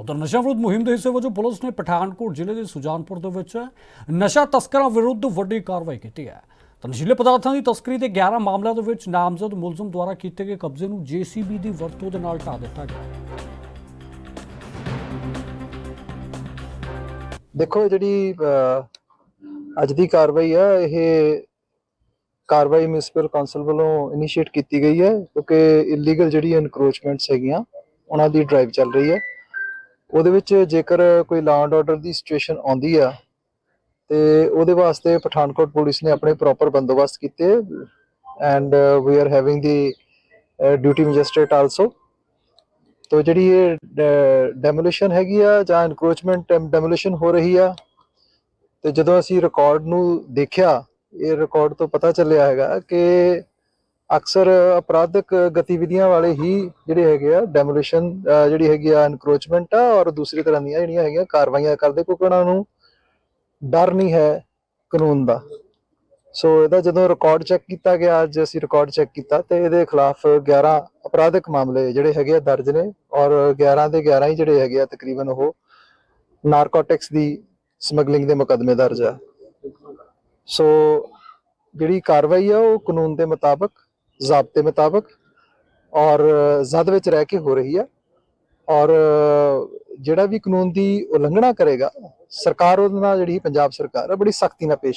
ਉਧਰ ਨਸ਼ਾ ਵਿਰੋਧ ਮੁਹਿੰਮ ਦੇ ਹਿੱਸੇ ਵਜੋਂ ਪੁਲਿਸ ਨੇ ਪਠਾਨਕੋਟ ਜ਼ਿਲ੍ਹੇ ਦੇ ਸੁਜਾਨਪੁਰ ਦੇ ਵਿੱਚ ਨਸ਼ਾ ਤਸਕਰਾਂ ਵਿਰੁੱਧ ਵੱਡੀ ਕਾਰਵਾਈ ਕੀਤੀ ਹੈ। ਨਸ਼ੀਲੇ ਪਦਾਰਥਾਂ ਦੀ ਤਸਕਰੀ ਦੇ 11 ਮਾਮਲਿਆਂ ਦੇ ਵਿੱਚ ਨਾਮਜ਼ਦ ਮੁਲਜ਼ਮ ਦੁਆਰਾ ਕੀਤੇ ਗਏ ਕਬਜ਼ੇ ਨੂੰ ਜੀਸੀਬੀ ਦੀ ਵਰਤੋਂ ਦੇ ਨਾਲ ਢਾ ਦਿੱਤਾ ਗਿਆ। ਦੇਖੋ ਜਿਹੜੀ ਅਹ, ਅੱਜ ਦੀ ਕਾਰਵਾਈ ਆ ਇਹ ਕਾਰਵਾਈ ਮਿਊਨਿਸਪਲ ਕਾਉਂਸਲ ਵੱਲੋਂ ਇਨੀਸ਼ੀਏਟ ਕੀਤੀ ਗਈ ਹੈ ਕਿਉਂਕਿ ਇਲੀਗਲ ਜਿਹੜੀ ਐਨਕਰੋਚਮੈਂਟਸ ਹੈਗੀਆਂ ਉਹਨਾਂ ਦੀ ਡਰਾਈਵ ਚੱਲ ਰਹੀ ਹੈ। ਉਹਦੇ ਵਿੱਚ ਜੇਕਰ ਕੋਈ ਲਾਅ ਐਂਡ ਆਰਡਰ ਦੀ ਸਿਚੁਏਸ਼ਨ ਆਉਂਦੀ ਆ, ਤੇ ਉਹਦੇ ਵਾਸਤੇ ਪਠਾਨਕੋਟ ਪੁਲਿਸ ਨੇ ਆਪਣੇ ਪ੍ਰੋਪਰ ਬੰਦੋਬਸਤ ਕੀਤੇ and we are having the duty magistrate also ਤੋ ਜਿਹੜੀ ਇਹ ਡੈਮੋਲੀਸ਼ਨ ਹੈਗੀ ਆ ਜਾਂ ਇਨਕਰੋਚਮੈਂਟ ਡੈਮੋਲੀਸ਼ਨ ਹੋ ਰਹੀ ਆ, ਤੇ ਜਦੋਂ ਅਸੀਂ ਰਿਕਾਰਡ ਨੂੰ ਦੇਖਿਆ, ਇਹ ਰਿਕਾਰਡ ਤੋਂ ਪਤਾ ਚੱਲਿਆ ਹੈਗਾ ਕਿ ਅਕਸਰ ਅਪਰਾਧਿਕ ਗਤੀਵਿਧੀਆਂ ਵਾਲੇ ਹੀ ਜਿਹੜੇ ਹੈਗੇ ਆ ਡੈਮੋਲੀਸ਼ਨ ਜਿਹੜੀ ਹੈਗੀ ਆ ਇਨਕਰੋਚਮੈਂਟ ਆ ਔਰ ਦੂਸਰੀ ਤਰ੍ਹਾਂ ਦੀਆਂ ਜਿਹੜੀਆਂ ਹੈਗੀਆਂ ਕਾਰਵਾਈਆਂ ਕਰਦੇ ਕਿਉਂਕਿ ਉਹਨਾਂ ਨੂੰ ਡਰ ਨਹੀਂ ਹੈ ਕਾਨੂੰਨ ਦਾ। ਸੋ ਇਹਦਾ ਜਦੋਂ ਰਿਕਾਰਡ ਚੈੱਕ ਕੀਤਾ ਗਿਆ, ਅੱਜ ਅਸੀਂ ਰਿਕਾਰਡ ਚੈੱਕ ਕੀਤਾ ਤੇ ਇਹਦੇ ਖਿਲਾਫ 11 ਅਪਰਾਧਿਕ ਮਾਮਲੇ ਜਿਹੜੇ ਹੈਗੇ ਆ ਦਰਜ ਨੇ ਔਰ 11 ਦੇ 11 ਹੀ ਜਿਹੜੇ ਹੈਗੇ ਆ ਤਕਰੀਬਨ ਉਹ ਨਾਰਕੋਟਿਕਸ ਦੀ ਸਮਗਲਿੰਗ ਦੇ ਮੁਕੱਦਮੇ ਦਰਜ ਆ। ਸੋ ਜਿਹੜੀ ਕਾਰਵਾਈ ਆ ਉਹ ਕਾਨੂੰਨ ਦੇ ਮੁਤਾਬਕ ਜ਼ਾਬਤੇ ਮੁਤਾਬਕ ਔਰ ਜ਼ਦ ਵਿੱਚ ਰਹਿ ਕੇ ਹੋ ਰਹੀ ਆ ਔਰ ਜਿਹੜਾ ਵੀ ਕਾਨੂੰਨ ਦੀ ਉਲੰਘਣਾ ਕਰੇਗਾ, ਸਰਕਾਰ ਉਹਦੇ ਨਾਲ ਜਿਹੜੀ ਪੰਜਾਬ ਸਰਕਾਰ ਆ ਬੜੀ ਸਖਤੀ ਨਾਲ ਪੇਸ਼